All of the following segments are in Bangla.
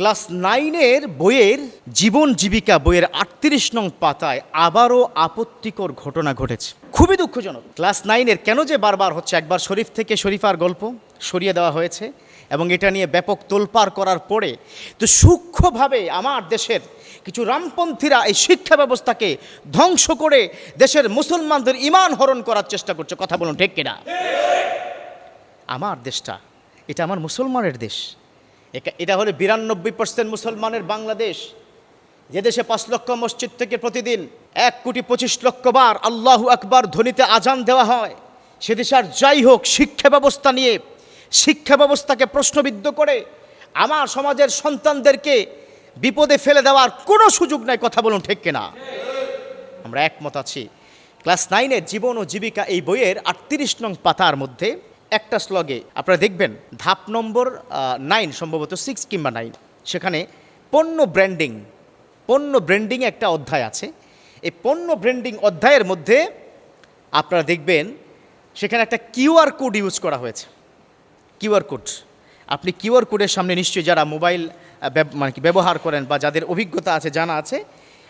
ক্লাস নাইনের বইয়ের জীবন জীবিকা বইয়ের আটত্রিশ নং পাতায় আবারও আপত্তিকর ঘটনা ঘটেছে। খুবই দুঃখজনক। ক্লাস নাইনের কেন যে বারবার হচ্ছে? একবার শরীফ থেকে শরীফার গল্প সরিয়ে দেওয়া হয়েছে এবং এটা নিয়ে ব্যাপক তোলপাড় করার পরে তো সূক্ষ্মভাবে আমার দেশের কিছু রামপন্থীরা এই শিক্ষা ব্যবস্থাকে ধ্বংস করে দেশের মুসলমানদের ইমান হরণ করার চেষ্টা করছে। কথা বলুন ঠিক কিনা? আমার দেশটা এটা আমার মুসলমানের দেশ। এটা হলো বিরানব্বই পার্সেন্ট মুসলমানের বাংলাদেশ। যে দেশে পাঁচ লক্ষ মসজিদ থেকে প্রতিদিন এক কোটি পঁচিশ লক্ষ বার আল্লাহু আকবার ধ্বনিতে আজান দেওয়া হয়, সে দেশে আর যাই হোক শিক্ষা ব্যবস্থা নিয়ে শিক্ষা ব্যবস্থাকে প্রশ্নবিদ্ধ করে আমার সমাজের সন্তানদেরকে বিপদে ফেলে দেওয়ার কোনো সুযোগ নাই, কথা বলুন ঠিক কিনা? আমরা একমত আছি। ক্লাস নাইনের জীবন ও জীবিকা এই বইয়ের আটত্রিশ নং পাতার মধ্যে একটা স্লগে আপনারা দেখবেন, ধাপ নম্বর নাইন সম্ভবত সিক্স কিংবা নাইন সেখানে পণ্য ব্র্যান্ডিং পণ্য ব্র্যান্ডিং একটা অধ্যায় আছে। এই পণ্য ব্র্যান্ডিং অধ্যায়ের মধ্যে আপনারা দেখবেন, সেখানে একটা কিউআর কোড ইউজ করা হয়েছে। QR code. আপনি কিউআর কোডের সামনে নিশ্চয়ই যারা মোবাইল মানে কি, ব্যবহার করেন বা যাদের অভিজ্ঞতা আছে, জানা আছে,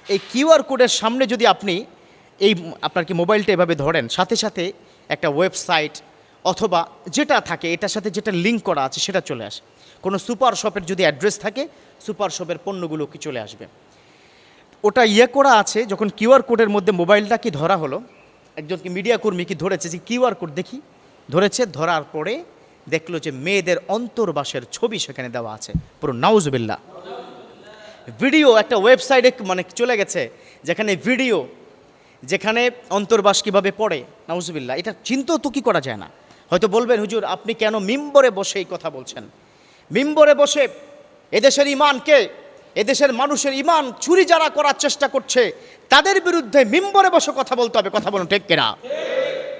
এই কিউআর কোডের সামনে যদি আপনি এই, আপনার কি মোবাইলটা এভাবে ধরেন, সাথে সাথে একটা ওয়েবসাইট অথবা যেটা থাকে, এটার সাথে যেটা লিঙ্ক করা আছে, সেটা চলে আসে। কোনো সুপার শপের যদি অ্যাড্রেস থাকে সুপার শপের পণ্যগুলো কি চলে আসবে? ওটা ইয়ে করা আছে, যখন কিউআর কোডের মধ্যে মোবাইলটা কি ধরা হলো, একজন কি মিডিয়া কর্মী কি ধরেছে, যে কিউআর কোড দেখি, ধরেছে, ধরার পরে দেখল যে মেয়েদের অন্তর্বাসের ছবি সেখানে দেওয়া আছে, পুরো নাউজবিল্লা ভিডিও একটা ওয়েবসাইটে মানে চলে গেছে, যেখানে ভিডিও যেখানে অন্তর্বাস কীভাবে পড়ে নাউজবিল্লা এটা চিন্তাও তো কি করা যায় না। হয়তো বলবেন, হুজুর, আপনি কেন মিম্বরে বসে এই কথা বলছেন? মিম্বরে বসে এদেশের ইমানকে, এদেশের মানুষের ইমান চুরি যারা করার চেষ্টা করছে, তাদের বিরুদ্ধে মিম্বরে বসে কথা বলতে হবে, কথা বলুন ঠিক কেনা?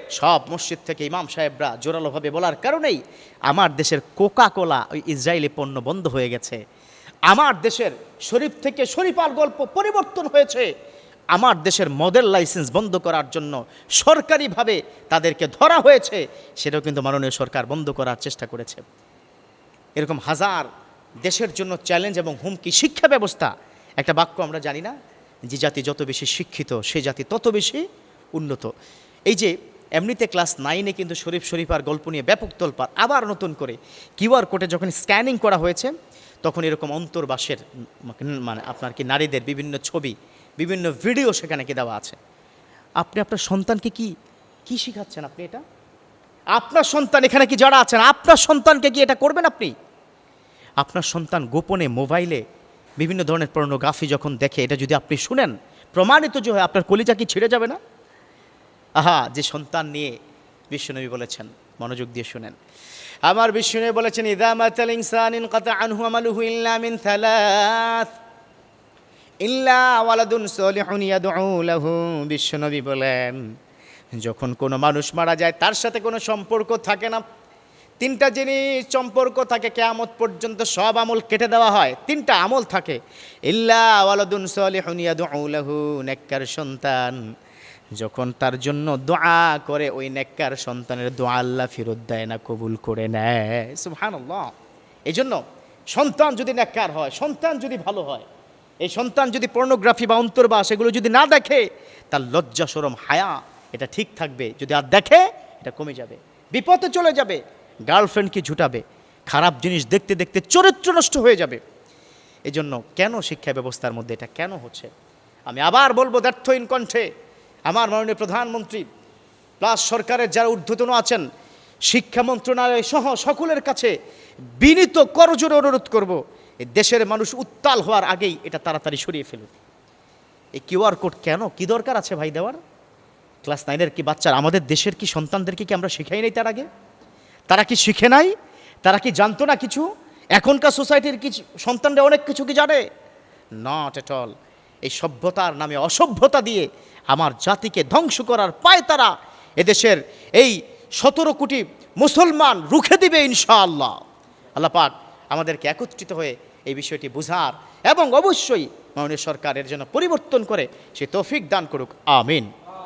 সব মসজিদ থেকে ইমাম সাহেবরা জোরালোভাবে বলার কারণেই আমার দেশের কোকা কোলা ওই ইসরায়েলি পণ্য বন্ধ হয়ে গেছে। আমার দেশের শরীফ থেকে শরীফার গল্প পরিবর্তন হয়েছে। আমার দেশের মডেল লাইসেন্স বন্ধ করার জন্য সরকারিভাবে তাদেরকে ধরা হয়েছে, সেটাও কিন্তু মাননীয় সরকার বন্ধ করার চেষ্টা করেছে। এরকম হাজার দেশের জন্য চ্যালেঞ্জ এবং হুমকি শিক্ষা ব্যবস্থা, একটা বাক্য আমরা জানি না, যে জাতি যত বেশি শিক্ষিত, সে জাতি তত বেশি উন্নত। এই যে এমনিতে ক্লাস নাইনে কিন্তু শরীফ শরীফার গল্প নিয়ে ব্যাপক তোলপার আবার নতুন করে কিউআর কোডে যখন স্ক্যানিং করা হয়েছে, তখন এরকম অন্তর্বাসের মানে আপনার কি নারীদের বিভিন্ন ছবি বিভিন্ন ভিডিও সেখানে কি দেওয়া আছে? আপনি আপনার সন্তানকে কি কি শিখাচ্ছেন আপনি এটা? আপনার সন্তান এখানে কি যারা আছেন, আপনার সন্তানকে কি এটা করবেন আপনি? আপনার সন্তান গোপনে মোবাইলে বিভিন্ন ধরনের পর্নোগ্রাফি যখন দেখে, এটা যদি আপনি শুনেন, প্রমাণিত যে হয়, আপনার কলিজা কি ছিঁড়ে যাবে না? আহা, যে সন্তান নিয়ে বিশ্বনবী বলেছেন, মনোযোগ দিয়ে শুনেন। আমার বিশ্বনবী বলেছেন ইদামাতাল ইনসানিন কাতা আনহু আমালুহু ইল্লা মিন থালাথ ইল্লা লাহু বিশ্বনবী বলেন। যখন কোনো মানুষ মারা যায়, তার সাথে কোনো সম্পর্ক থাকে না। তিনটা জিনিস সম্পর্ক থাকে, কেয়ামত পর্যন্ত সব আমল কেটে দেওয়া হয়। তিনটা আমল থাকে। ইল্লা ওয়ালাদুন সলিহুন নেককার সন্তান। যখন তার জন্য দোয়া করে, ওই নেককার সন্তানের দোয়া আল্লাহ ফেরত দেয় না, কবুল করে নেয়। সুবহানাল্লাহ। এই জন্য সন্তান যদি নেককার হয়, সন্তান যদি ভালো হয় এই সন্তান যদি পর্নোগ্রাফি বা অন্তর্বাস এগুলো যদি না দেখে, তার লজ্জা সরম হায়া, এটা ঠিক থাকবে। যদি আর দেখে, এটা কমে যাবে। বিপদে চলে যাবে গার্লফ্রেন্ডকে ঝুটাবে, খারাপ জিনিস দেখতে দেখতে চরিত্র নষ্ট হয়ে যাবে। এই জন্য কেন শিক্ষা ব্যবস্থার মধ্যে এটা কেন হচ্ছে? আমি আবার বলব ব্যর্থহীন কণ্ঠে, আমার মাননীয় প্রধানমন্ত্রী, প্লাস সরকারের যারা ঊর্ধ্বতন আছেন, শিক্ষা মন্ত্রণালয় সহ সকলের কাছে বিনীত করজোরে অনুরোধ করব দেশের মানুষ উত্তাল হওয়ার আগেই এটা তাড়াতাড়ি সরিয়ে ফেলুন এই কিউআর কোড কেন? কি দরকার আছে ভাই দেওয়ার? ক্লাস নাইনের কি বাচ্চার, আমাদের দেশের কি সন্তানদেরকে কি আমরা শিখাই নাই তার আগে? তারা কি শিখে নাই? তারা কি জানতো না কিছু? এখনকার সোসাইটির কিছু সন্তানরা অনেক কিছু কি জানে? নট এট অল এই সভ্যতার নামে অসভ্যতা দিয়ে আমার জাতিকে ধ্বংস করার পায় তারা এদেশের এই সতেরো কোটি মুসলমান রুখে দিবে ইনশাআল্লাহ। আল্লাহ পাক আমাদেরকে একত্রিত হয়ে এই বিষয়টি বুঝার এবং অবশ্যই মাননীয় সরকারের জন্য পরিবর্তন করে সে তৌফিক দান করুক। আমিন।